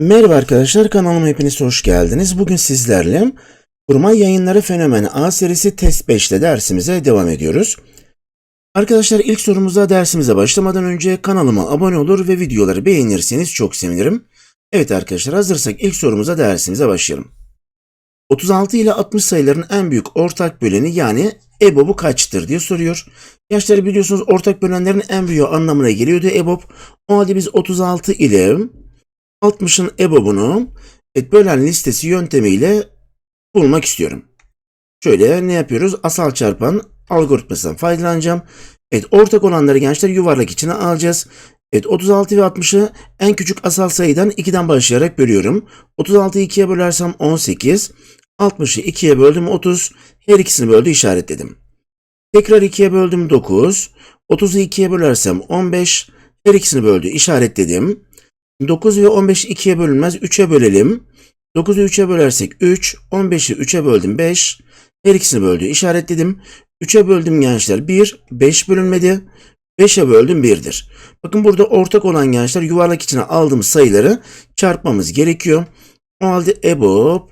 Merhaba arkadaşlar kanalıma hepiniz hoş geldiniz. Bugün sizlerle Kurmay Yayınları Fenomeni A serisi test 5'te dersimize devam ediyoruz. Arkadaşlar ilk sorumuza dersimize başlamadan önce kanalıma abone olur ve videoları beğenirseniz çok sevinirim. Evet arkadaşlar hazırsak ilk sorumuza dersimize başlayalım. 36 ile 60 sayıların en büyük ortak böleni yani EBOB'u kaçtır diye soruyor. Yaşları biliyorsunuz ortak bölenlerin en büyüğü anlamına geliyordu EBOB. O halde biz 36 ile 60'ın EBOB'unu evet, bölen listesi yöntemiyle bulmak istiyorum. Şöyle ne yapıyoruz? Asal çarpan algoritmasından faydalanacağım. Evet ortak olanları gençler yuvarlak içine alacağız. Evet 36 ve 60'ı en küçük asal sayıdan 2'den başlayarak bölüyorum. 36'yı 2'ye bölersem 18. 60'ı 2'ye böldüm 30. Her ikisini böldü işaretledim. Tekrar 2'ye böldüm 9. 30'u 2'ye bölersem 15. Her ikisini böldü işaretledim. 9 ve 15 2'ye bölünmez. 3'e bölelim. 9'u 3'e bölersek 3. 15'i 3'e böldüm 5. Her ikisini böldü. İşaretledim. 3'e böldüm gençler 1. 5 bölünmedi. 5'e böldüm 1'dir. Bakın burada ortak olan gençler yuvarlak içine aldığımız sayıları çarpmamız gerekiyor. O halde EBOB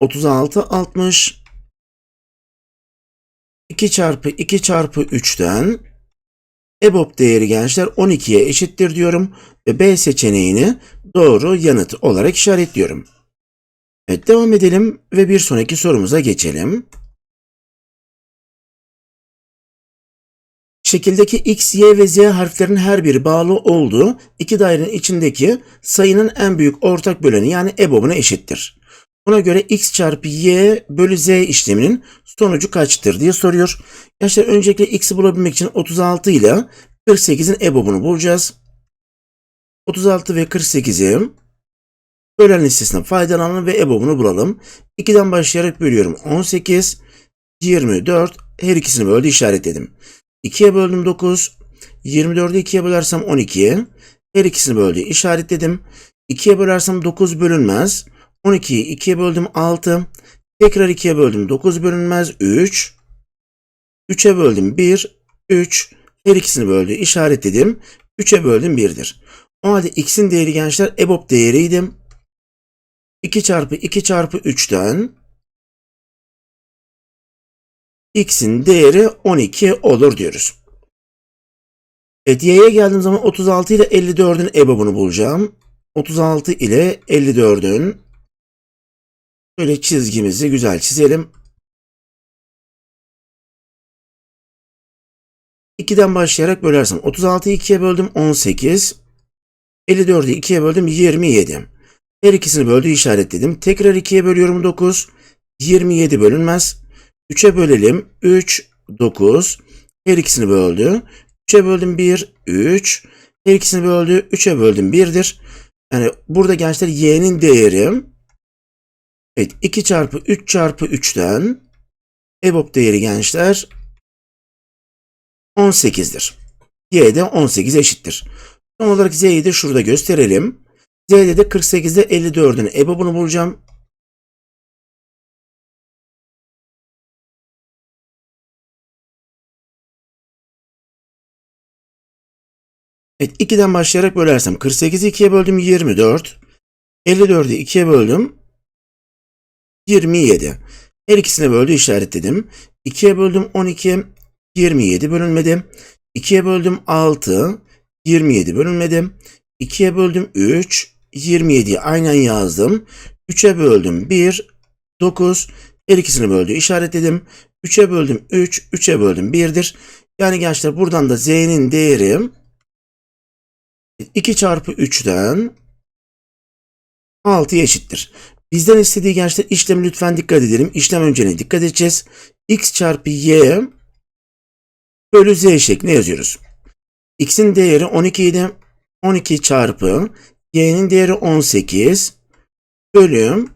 36 60 2 çarpı 2 çarpı 3'ten EBOB değeri gençler 12'ye eşittir diyorum ve B seçeneğini doğru yanıt olarak işaretliyorum. Evet devam edelim ve bir sonraki sorumuza geçelim. Şekildeki x, y ve z harflerin her biri bağlı olduğu iki dairenin içindeki sayının en büyük ortak böleni yani EBOB'una eşittir. Buna göre x çarpı y bölü z işleminin sonucu kaçtır diye soruyor. Gençler öncelikle x'i bulabilmek için 36 ile 48'in EBOB'unu bulacağız. 36 ve 48'i bölen listesinden faydalanalım ve EBOB'unu bulalım. 2'den başlayarak bölüyorum. 18, 24 her ikisini böldü işaretledim. 2'ye böldüm 9, 24'ü 2'ye bölersem 12, her ikisini böldü işaretledim. 2'ye bölersem 9 bölünmez. 12'yi 2'ye böldüm 6. Tekrar 2'ye böldüm 9 bölünmez 3. 3'e böldüm 1. 3. Her ikisini böldü işaretledim. 3'e böldüm 1'dir. O halde x'in değeri gençler EBOB değeriydi. 2 çarpı 2 çarpı 3'ten x'in değeri 12 olur diyoruz. Evet y'ye geldiğim zaman 36 ile 54'ün EBOB'unu bulacağım. 36 ile 54'ün Böyle çizgimizi güzel çizelim. 2'den başlayarak bölersem 36'yı 2'ye böldüm 18. 54'ü 2'ye böldüm 27. Her ikisini böldü işaretledim. Tekrar 2'ye bölüyorum 9. 27 bölünmez. 3'e bölelim. 3, 9. Her ikisini böldü. 3'e böldüm 1, 3. Her ikisini böldü. 3'e böldüm 1'dir. Yani burada gençler y'nin değeri Evet 2 çarpı 3 çarpı 3'ten EBOB değeri gençler 18'dir. Y de 18 eşittir. Son olarak Z'yi de şurada gösterelim. Z'de de 48'de 54'ün EBOB'unu bulacağım. Evet 2'den başlayarak bölersem 48'i 2'ye böldüm 24. 54'ü 2'ye böldüm 27. Her ikisine böldü işaretledim. 2'ye böldüm 12. 27 bölünmedi. 2'ye böldüm 6. 27 bölünmedi. 2'ye böldüm 3. 27'yi aynen yazdım. 3'e böldüm 1. 9. Her ikisini böldü işaretledim. 3'e böldüm 3. 3'e böldüm 1'dir. Yani gençler buradan da z'nin değeri 2 çarpı 3'ten 6 eşittir. Bizden istediği gençler işlemi lütfen dikkat edelim. İşlem önceliğine dikkat edeceğiz. x çarpı y bölü z şeklinde yazıyoruz. x'in değeri 12 idi. 12 çarpı y'nin değeri 18 bölü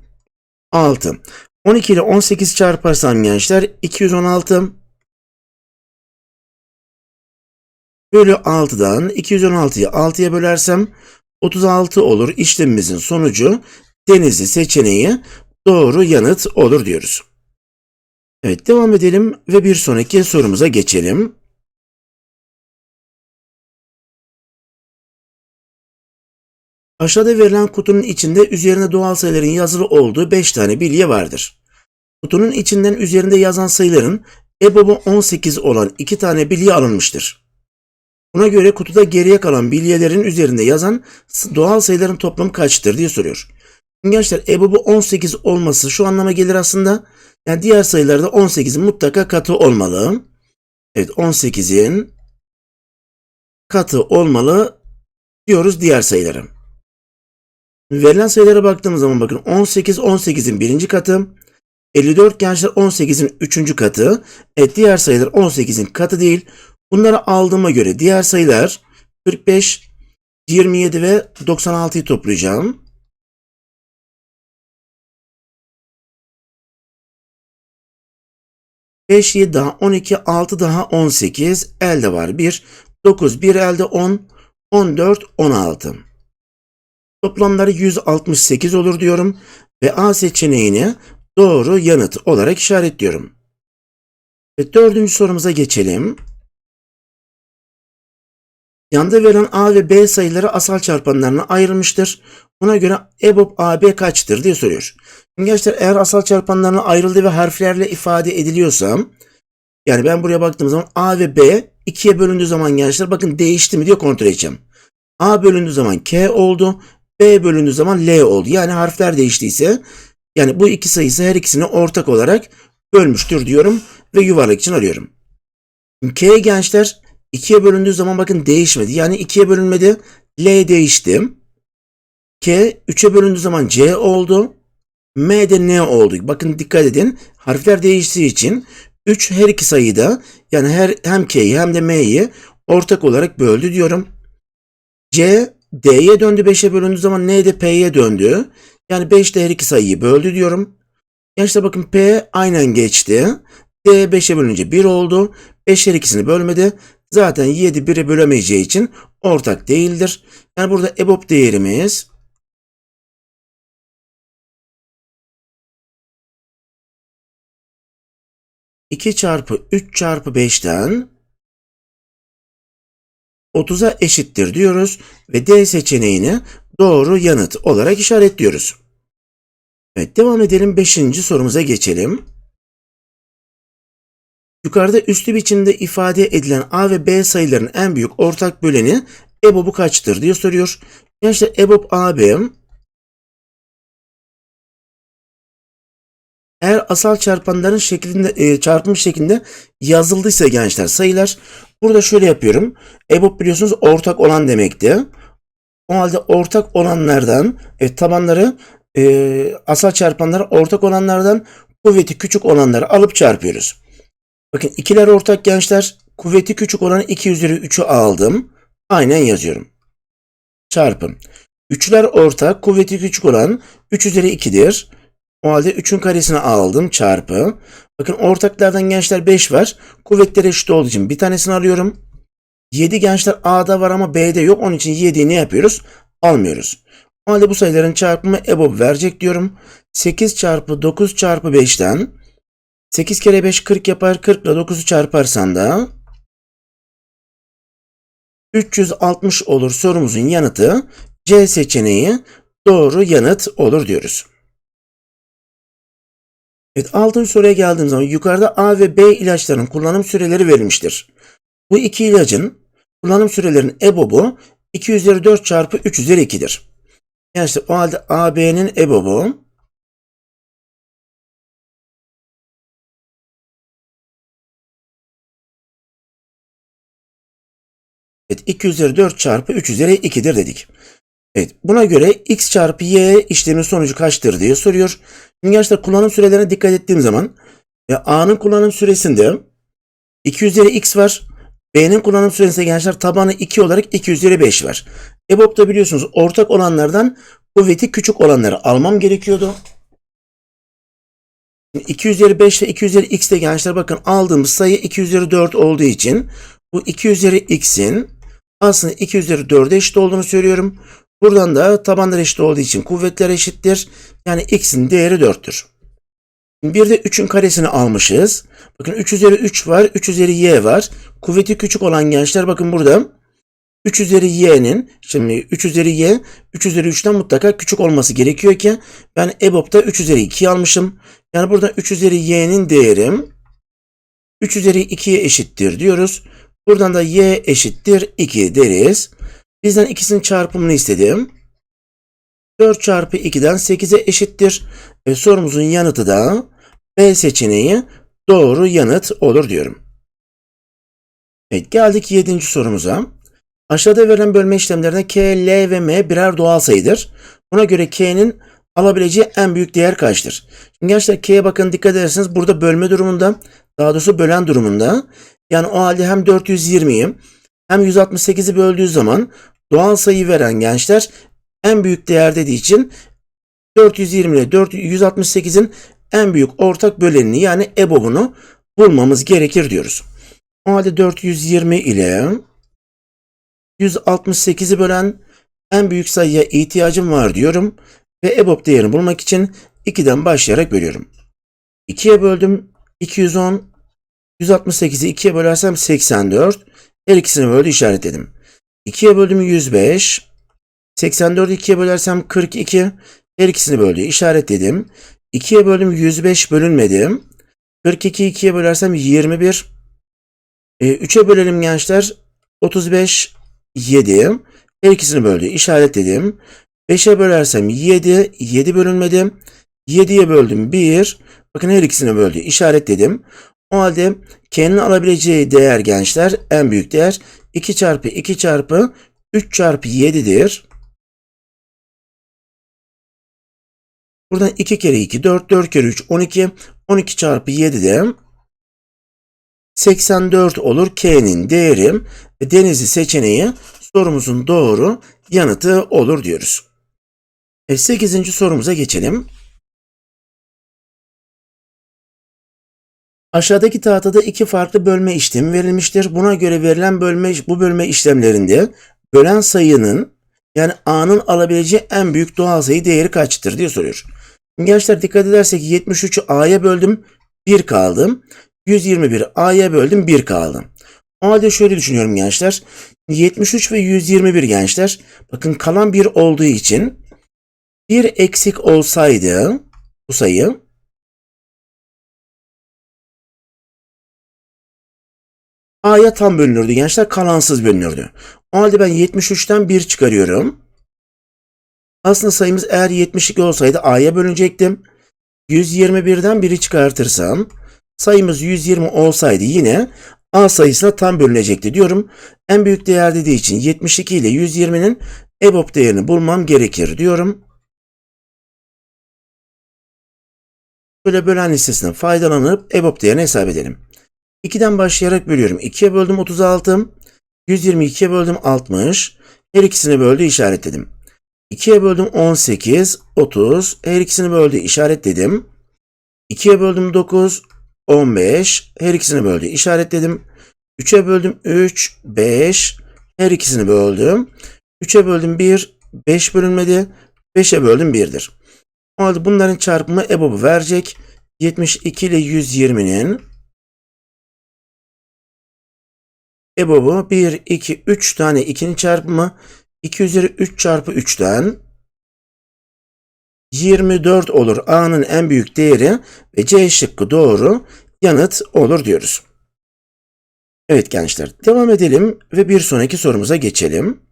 6. 12 ile 18 çarparsam gençler 216 bölü 6'dan 216'yı 6'ya bölersem 36 olur. İşlemimizin sonucu Denizli seçeneği doğru yanıt olur diyoruz. Evet devam edelim ve bir sonraki sorumuza geçelim. Aşağıda verilen kutunun içinde üzerinde doğal sayıların yazılı olduğu 5 tane bilye vardır. Kutunun içinden üzerinde yazan sayıların EBOB'u 18 olan 2 tane bilye alınmıştır. Buna göre kutuda geriye kalan bilyelerin üzerinde yazan doğal sayıların toplamı kaçtır diye soruyor. Gençler EBOB'u 18 olması şu anlama gelir aslında. Yani diğer sayılarda 18'in mutlaka katı olmalı. Evet 18'in katı olmalı diyoruz diğer sayılara. Verilen sayılara baktığımız zaman bakın 18 18'in birinci katı. 54 gençler 18'in üçüncü katı. Evet diğer sayılar 18'in katı değil. Bunları aldığıma göre diğer sayılar 45, 27 ve 96'yı toplayacağım. Beş, yedi daha 12, 6 daha 18, elde var 1, 9, 1 elde 10, 14, 16. Toplamları 168 olur diyorum ve A seçeneğini doğru yanıt olarak işaretliyorum. Ve dördüncü sorumuza geçelim. Yanda verilen A ve B sayıları asal çarpanlarına ayrılmıştır. Buna göre EBOB AB kaçtır diye soruyor. Şimdi gençler eğer asal çarpanlarına ayrıldı ve harflerle ifade ediliyorsa yani ben buraya baktığım zaman A ve B ikiye bölündüğü zaman gençler bakın değişti mi diye kontrol edeceğim. A bölündüğü zaman K oldu. B bölündüğü zaman L oldu. Yani harfler değiştiyse yani bu iki sayısı her ikisini ortak olarak bölmüştür diyorum ve yuvarlak için arıyorum. K gençler 2'ye bölündüğü zaman bakın değişmedi. Yani 2'ye bölünmedi. L değişti. K 3'e bölündüğü zaman C oldu. M de N oldu. Bakın dikkat edin. Harfler değiştiği için 3 her iki sayıyı da yani her hem K'yi hem de M'yi ortak olarak böldü diyorum. C D'ye döndü 5'e bölündüğü zaman N de P'ye döndü. Yani 5 de her iki sayıyı böldü diyorum. Gençler bakın P aynen geçti. D 5'e bölünce 1 oldu. 5 her ikisini bölmedi. Zaten 7 1'e bölemeyeceği için ortak değildir. Yani burada EBOB değerimiz iki çarpı 3 çarpı 5'ten 30'a eşittir diyoruz ve D seçeneğini doğru yanıt olarak işaretliyoruz. Evet devam edelim 5. sorumuza geçelim. Yukarıda üslü biçimde ifade edilen A ve B sayılarının en büyük ortak böleni EBOB'u kaçtır diye soruyor. Gençler EBOB AB eğer asal çarpanların şeklinde e, çarpım şeklinde yazıldıysa gençler sayılar burada şöyle yapıyorum. EBOB biliyorsunuz ortak olan demekti. O halde ortak olanlardan evet, tabanları e, asal çarpanları ortak olanlardan kuvveti küçük olanları alıp çarpıyoruz. Bakın ikiler ortak gençler. Kuvveti küçük olanı 2 üzeri 3'ü aldım. Aynen yazıyorum. Çarpım. Üçler ortak. Kuvveti küçük olan 3 üzeri 2'dir. O halde 3'ün karesini aldım. Çarpı. Bakın ortaklardan gençler 5 var. Kuvvetleri eşit olduğu için bir tanesini alıyorum. 7 gençler A'da var ama B'de yok. Onun için 7'yi ne yapıyoruz? Almıyoruz. O halde bu sayıların çarpımı EBOB verecek diyorum. 8 çarpı 9 çarpı 5'ten 8 kere 5 40 yapar. 40 ile 9'u çarparsan da 360 olur sorumuzun yanıtı C seçeneği doğru yanıt olur diyoruz. Evet 6. soruya geldiğim zaman yukarıda A ve B ilaçlarının kullanım süreleri verilmiştir. Bu iki ilacın kullanım sürelerinin EBOB'u 2 üzeri 4 çarpı 3 üzeri 2'dir. Yani işte o halde AB'nin EBOB'u Evet 2 üzeri 4 çarpı 3 üzeri 2'dir dedik. Evet buna göre x çarpı y işlemin sonucu kaçtır diye soruyor. Şimdi gençler kullanım sürelerine dikkat ettiğim zaman ya A'nın kullanım süresinde 2 üzeri x var. B'nin kullanım süresinde gençler tabanı 2 olarak 2 üzeri 5 var. EBOB'da biliyorsunuz ortak olanlardan kuvveti küçük olanları almam gerekiyordu. 2 üzeri 5 ile 2 üzeri x de gençler bakın aldığımız sayı 2 üzeri 4 olduğu için bu 2 üzeri x'in aslında 2 üzeri 4'e eşit olduğunu söylüyorum. Buradan da tabanlar eşit olduğu için kuvvetler eşittir. Yani x'in değeri 4'tür. Bir de 3'ün karesini almışız. Bakın 3 üzeri 3 var. 3 üzeri y var. Kuvveti küçük olan gençler bakın burada. 3 üzeri y'nin şimdi 3 üzeri y 3 üzeri 3'ten mutlaka küçük olması gerekiyor ki ben EBOB'da 3 üzeri 2 almışım. Yani burada 3 üzeri y'nin değerim 3 üzeri 2'ye eşittir diyoruz. Buradan da y eşittir 2 deriz. Bizden ikisinin çarpımını istedim. 4 çarpı 2'den 8'e eşittir. E, sorumuzun yanıtı da B seçeneği doğru yanıt olur diyorum. Evet geldik 7. sorumuza. Aşağıda verilen bölme işlemlerinde K, L ve M birer doğal sayıdır. Buna göre K'nin alabileceği en büyük değer kaçtır? Şimdi gençler K'ye bakın dikkat ederseniz burada bölme durumunda daha doğrusu bölen durumunda yani o halde hem 420'yi hem 168'i böldüğü zaman doğal sayı veren gençler en büyük değer dediği için 420 ile 168'in en büyük ortak bölenini yani EBOB'unu bulmamız gerekir diyoruz. O halde 420 ile 168'i bölen en büyük sayıya ihtiyacım var diyorum ve EBOB değerini bulmak için 2'den başlayarak bölüyorum. 2'ye böldüm 210 168'i 2'ye bölersem 84 her ikisini böldü işaretledim. 2'ye böldüm 105 84'ü 2'ye bölersem 42 her ikisini böldü işaretledim. 2'ye böldüm 105 bölünmedi. 42'yi 2'ye bölersem 21 e, 3'e bölelim gençler 35 7 her ikisini böldü işaretledim. 5'e bölersem 7 7 bölünmedi. 7'ye böldüm 1 bakın her ikisini böldü işaretledim. O halde K'nin alabileceği değer gençler en büyük değer 2 çarpı 2 çarpı 3 çarpı 7'dir. Buradan 2 kere 2 4 4 kere 3 12 12 çarpı 7 de 84 olur K'nin değeri ve Denizli seçeneği sorumuzun doğru yanıtı olur diyoruz. E 8. sorumuza geçelim. Aşağıdaki tahtada iki farklı bölme işlemi verilmiştir. Buna göre verilen bölme bu bölme işlemlerinde bölen sayının yani A'nın alabileceği en büyük doğal sayı değeri kaçtır diye soruyor. Gençler dikkat edersek 73'ü A'ya böldüm 1 kaldı. 121 A'ya böldüm 1 kaldı. O halde şöyle düşünüyorum gençler. 73 ve 121 gençler. Bakın kalan 1 olduğu için bir eksik olsaydı bu sayı A'ya tam bölünürdü gençler. Kalansız bölünürdü. O halde ben 73'ten 1 çıkarıyorum. Aslında sayımız eğer 72 olsaydı A'ya bölünecektim. 121'den 1'i çıkartırsam sayımız 120 olsaydı yine A sayısına tam bölünecekti diyorum. En büyük değer dediği için 72 ile 120'nin EBOB değerini bulmam gerekir diyorum. Böyle bölen listesinden faydalanıp EBOB değerini hesap edelim. 2'den başlayarak bölüyorum. 2'ye böldüm 36. 122'ye böldüm 60. Her ikisini böldü işaretledim. 2'ye böldüm 18, 30. Her ikisini böldü işaretledim. 2'ye böldüm 9, 15. Her ikisini böldü işaretledim. 3'e böldüm 3, 5. Her ikisini böldüm. 3'e böldüm 1, 5 bölünmedi. 5'e böldüm 1'dir. O halde bunların çarpımı EBOB'u verecek. 72 ile 120'nin EBOB'u 1, 2, 3 tane 2'nin çarpımı 2 üzeri 3 çarpı 3'ten 24 olur. A'nın en büyük değeri ve C şıkkı doğru yanıt olur diyoruz. Evet gençler devam edelim ve bir sonraki sorumuza geçelim.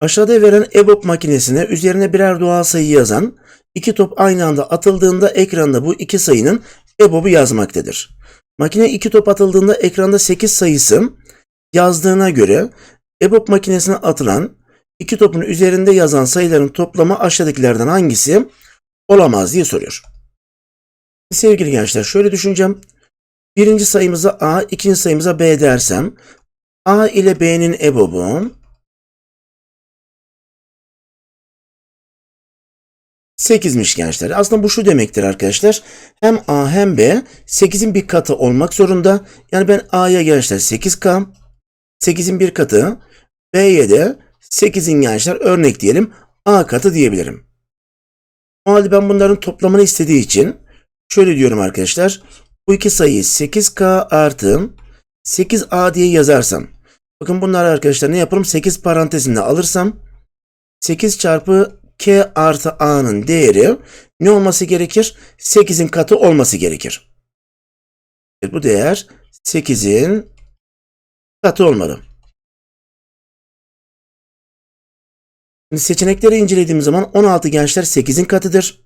Aşağıda verilen EBOB makinesine üzerine birer doğal sayı yazan iki top aynı anda atıldığında ekranda bu iki sayının EBOB'u yazmaktadır. Makine iki top atıldığında ekranda 8 sayısı yazdığına göre EBOB makinesine atılan iki topun üzerinde yazan sayıların toplamı aşağıdakilerden hangisi olamaz diye soruyor. Sevgili gençler şöyle düşüneceğim. Birinci sayımıza A, ikinci sayımıza B dersem A ile B'nin EBOB'u 8'miş gençler. Aslında bu şu demektir arkadaşlar. Hem A hem B 8'in bir katı olmak zorunda. Yani ben A'ya gençler 8K, 8'in bir katı, B'ye de 8'in gençler örnek diyelim A katı diyebilirim. O halde ben bunların toplamını istediği için şöyle diyorum arkadaşlar. Bu iki sayı 8K artı 8A diye yazarsam. Bakın bunları arkadaşlar ne yaparım? 8 parantezinde alırsam 8 çarpı K artı A'nın değeri ne olması gerekir? 8'in katı olması gerekir. Bu değer 8'in katı olmalı. Şimdi seçenekleri incelediğimiz zaman 16 gençler 8'in katıdır.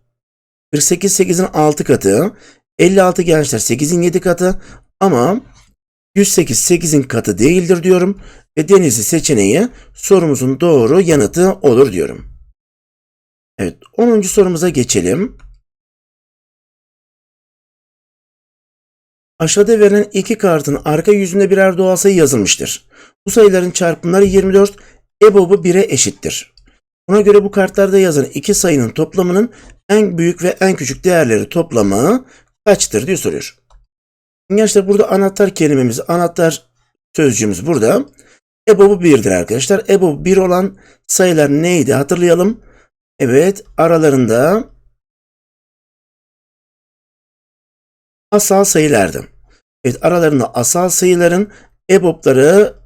48 8'in 6 katı. 56 gençler 8'in 7 katı. Ama 108 8'in katı değildir diyorum. Ve Denizli seçeneği sorumuzun doğru yanıtı olur diyorum. Evet 10. sorumuza geçelim. Aşağıda verilen iki kartın arka yüzünde birer doğal sayı yazılmıştır. Bu sayıların çarpımları 24, EBOB'u 1'e eşittir. Buna göre bu kartlarda yazan iki sayının toplamının en büyük ve en küçük değerleri toplamı kaçtır diye soruyor. Gençler burada anahtar kelimemiz, anahtar sözcüğümüz burada. EBOB'u 1'dir arkadaşlar. EBOB 1 olan sayılar neydi hatırlayalım. Evet aralarında asal sayılardı. Evet aralarında asal sayıların EBOB'ları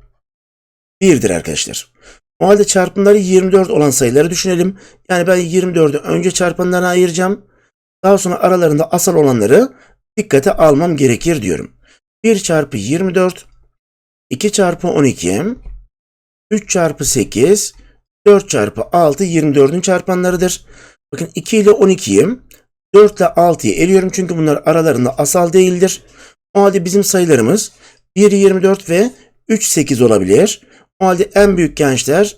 1'dir arkadaşlar. O halde çarpımları 24 olan sayıları düşünelim. Yani ben 24'ü önce çarpanlarına ayıracağım. Daha sonra aralarında asal olanları dikkate almam gerekir diyorum. 1 çarpı 24, 2 çarpı 12, 3 çarpı 8, 4 çarpı 6 24'ün çarpanlarıdır. Bakın 2 ile 12'yi 4 ile 6'yı eliyorum çünkü bunlar aralarında asal değildir. O halde bizim sayılarımız 1 24 ve 3 8 olabilir. O halde en büyük gençler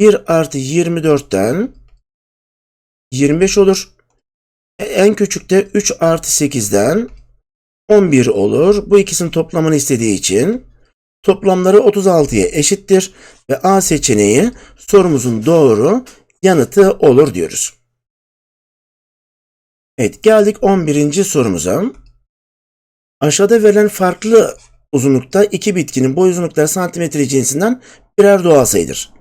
1 artı 24'ten 25 olur. E, En küçük de 3 artı 8'den 11 olur. Bu ikisinin toplamını istediği için toplamları 36'ya eşittir ve A seçeneği sorumuzun doğru yanıtı olur diyoruz. Evet geldik 11. sorumuza. Aşağıda verilen farklı uzunlukta iki bitkinin boy uzunlukları santimetre cinsinden birer doğal sayıdır.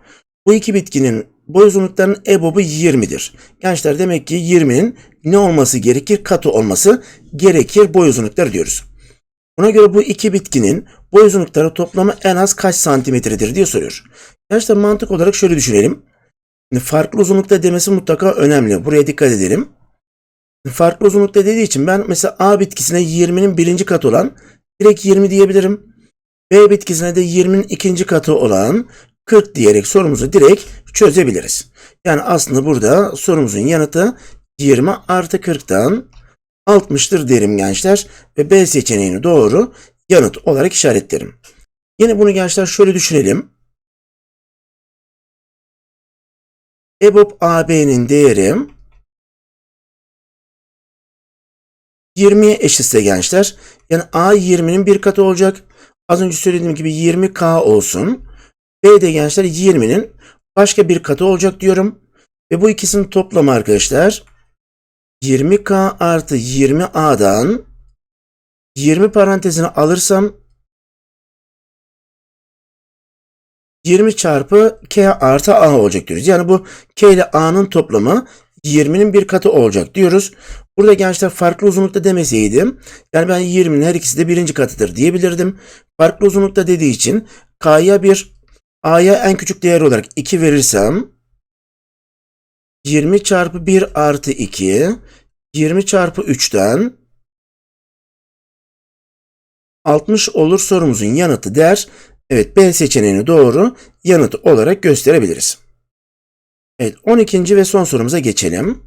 Bu iki bitkinin boy uzunluklarının EBOB'u 20'dir. Gençler demek ki 20'nin ne olması gerekir? Katı olması gerekir boy uzunlukları diyoruz. Buna göre bu iki bitkinin boy uzunlukları toplamı en az kaç santimetredir diye soruyor. Gençler mantık olarak şöyle düşünelim. Farklı uzunlukta demesi mutlaka önemli. Buraya dikkat edelim. Farklı uzunlukta dediği için ben mesela A bitkisine 20'nin birinci katı olan direkt 20 diyebilirim. B bitkisine de 20'nin ikinci katı olan 40 diyerek sorumuzu direkt çözebiliriz. Yani aslında burada sorumuzun yanıtı 20 artı 40'tan 60'tır derim gençler ve B seçeneğini doğru yanıt olarak işaretlerim. Yine bunu gençler şöyle düşünelim. EBOB AB'nin değeri 20'ye eşitse gençler. Yani A 20'nin bir katı olacak. Az önce söylediğim gibi 20K olsun. B de gençler 20'nin başka bir katı olacak diyorum. Ve bu ikisinin toplamı arkadaşlar 20K artı 20A'dan 20 parantezine alırsam 20 çarpı K artı A olacak diyoruz. Yani bu K ile A'nın toplamı 20'nin bir katı olacak diyoruz. Burada gençler farklı uzunlukta demeseydim. Yani ben 20'nin her ikisi de birinci katıdır diyebilirdim. Farklı uzunlukta dediği için K'ya bir A'ya en küçük değer olarak 2 verirsem 20 çarpı 1 artı 2 20 çarpı 3'ten 60 olur sorumuzun yanıtı der. Evet B seçeneğini doğru yanıt olarak gösterebiliriz. Evet 12. ve son sorumuza geçelim.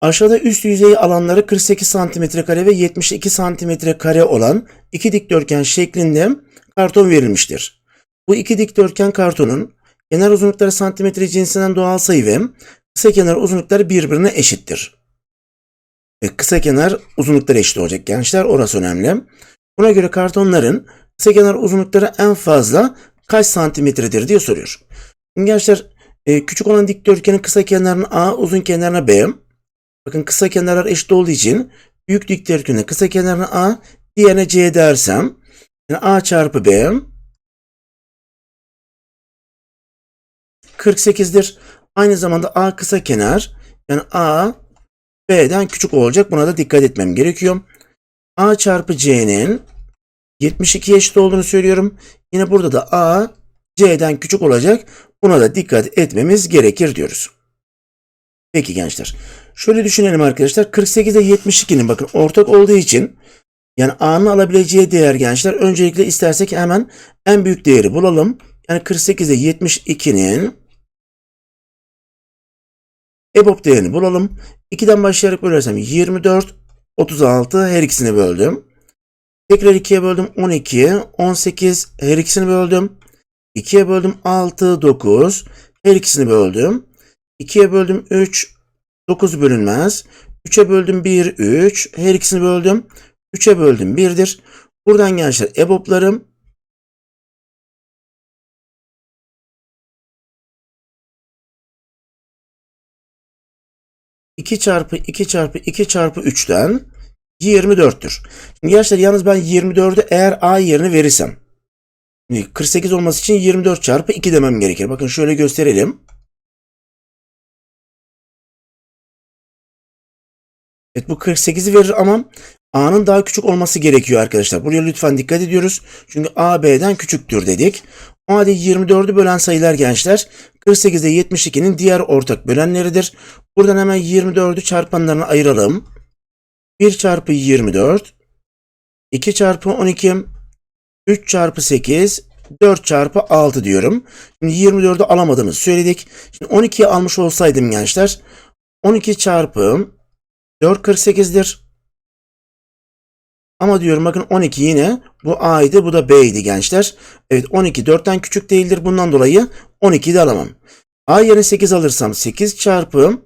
Aşağıda üst yüzey alanları 48 cm kare ve 72 cm kare olan iki dikdörtgen şeklinde karton verilmiştir. Bu iki dikdörtgen kartonun kenar uzunlukları santimetre cinsinden doğal sayı ve kısa kenar uzunlukları birbirine eşittir. E, kısa kenar uzunlukları eşit olacak gençler. Orası önemli. Buna göre kartonların kısa kenar uzunlukları en fazla kaç santimetredir diye soruyor. Gençler e, küçük olan dikdörtgenin kısa kenarına A, uzun kenarına B. Bakın kısa kenarlar eşit olduğu için büyük dikdörtgenin kısa kenarına A, diğerine C dersem yani A çarpı B 48'dir. Aynı zamanda A kısa kenar yani A B'den küçük olacak. Buna da dikkat etmem gerekiyor. A çarpı C'nin 72 eşit olduğunu söylüyorum. Yine burada da A C'den küçük olacak. Buna da dikkat etmemiz gerekir diyoruz. Peki gençler. Şöyle düşünelim arkadaşlar. 48 ile 72'nin bakın ortak olduğu için yani A'nın alabileceği değer gençler. Öncelikle istersek hemen en büyük değeri bulalım. Yani 48 ile 72'nin EBOB değerini bulalım. 2'den başlayarak bölersem 24, 36 her ikisini böldüm. Tekrar 2'ye böldüm 12, 18 her ikisini böldüm. 2'ye böldüm 6, 9 her ikisini böldüm. 2'ye böldüm 3, 9 bölünmez. 3'e böldüm 1, 3 her ikisini böldüm. 3'e böldüm 1'dir. Buradan gençler EBOB'larım 2 çarpı 2 çarpı 2 çarpı 3'ten 24'tür. Şimdi gençler yalnız ben 24'ü eğer A yerine verirsem 48 olması için 24 çarpı 2 demem gerekir. Bakın şöyle gösterelim. Evet bu 48'i verir ama A'nın daha küçük olması gerekiyor arkadaşlar. Buraya lütfen dikkat ediyoruz. Çünkü A B'den küçüktür dedik. Halde 24'ü bölen sayılar gençler 48 ile 72'nin diğer ortak bölenleridir. Buradan hemen 24'ü çarpanlarına ayıralım. 1 çarpı 24, 2 çarpı 12, 3 çarpı 8, 4 çarpı 6 diyorum. Şimdi 24'ü alamadığımızı söyledik. Şimdi 12'yi almış olsaydım gençler 12 çarpı 4 48'dir. Ama diyorum bakın 12 yine bu A'ydı bu da B'ydi gençler. Evet 12 4'ten küçük değildir. Bundan dolayı 12'yi de alamam. A yerine 8 alırsam 8 çarpı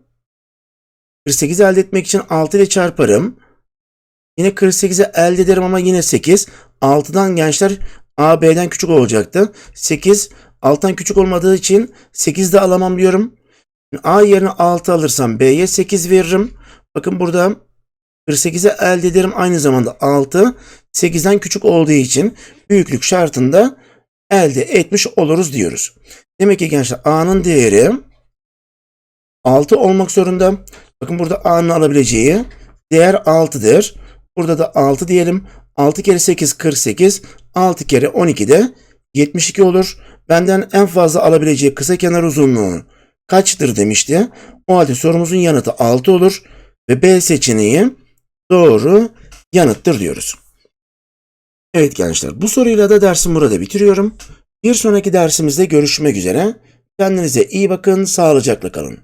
48 elde etmek için 6 ile çarparım. Yine 48'i elde ederim ama yine 8. 6'dan gençler A B'den küçük olacaktı. 8 6'dan küçük olmadığı için 8 de alamam diyorum. A yerine 6 alırsam B'ye 8 veririm. Bakın burada 48'i elde ederim. Aynı zamanda 6 8'den küçük olduğu için büyüklük şartında elde etmiş oluruz diyoruz. Demek ki gençler A'nın değeri 6 olmak zorunda. Bakın burada A'nın alabileceği değer 6'dır. Burada da 6 diyelim. 6 kere 8 48. 6 kere 12 de 72 olur. Benden en fazla alabileceği kısa kenar uzunluğu kaçtır demişti. O halde sorumuzun yanıtı 6 olur. Ve B seçeneği doğru yanıttır diyoruz. Evet gençler bu soruyla da dersim burada bitiriyorum. Bir sonraki dersimizde görüşmek üzere. Kendinize iyi bakın, sağlıcakla kalın.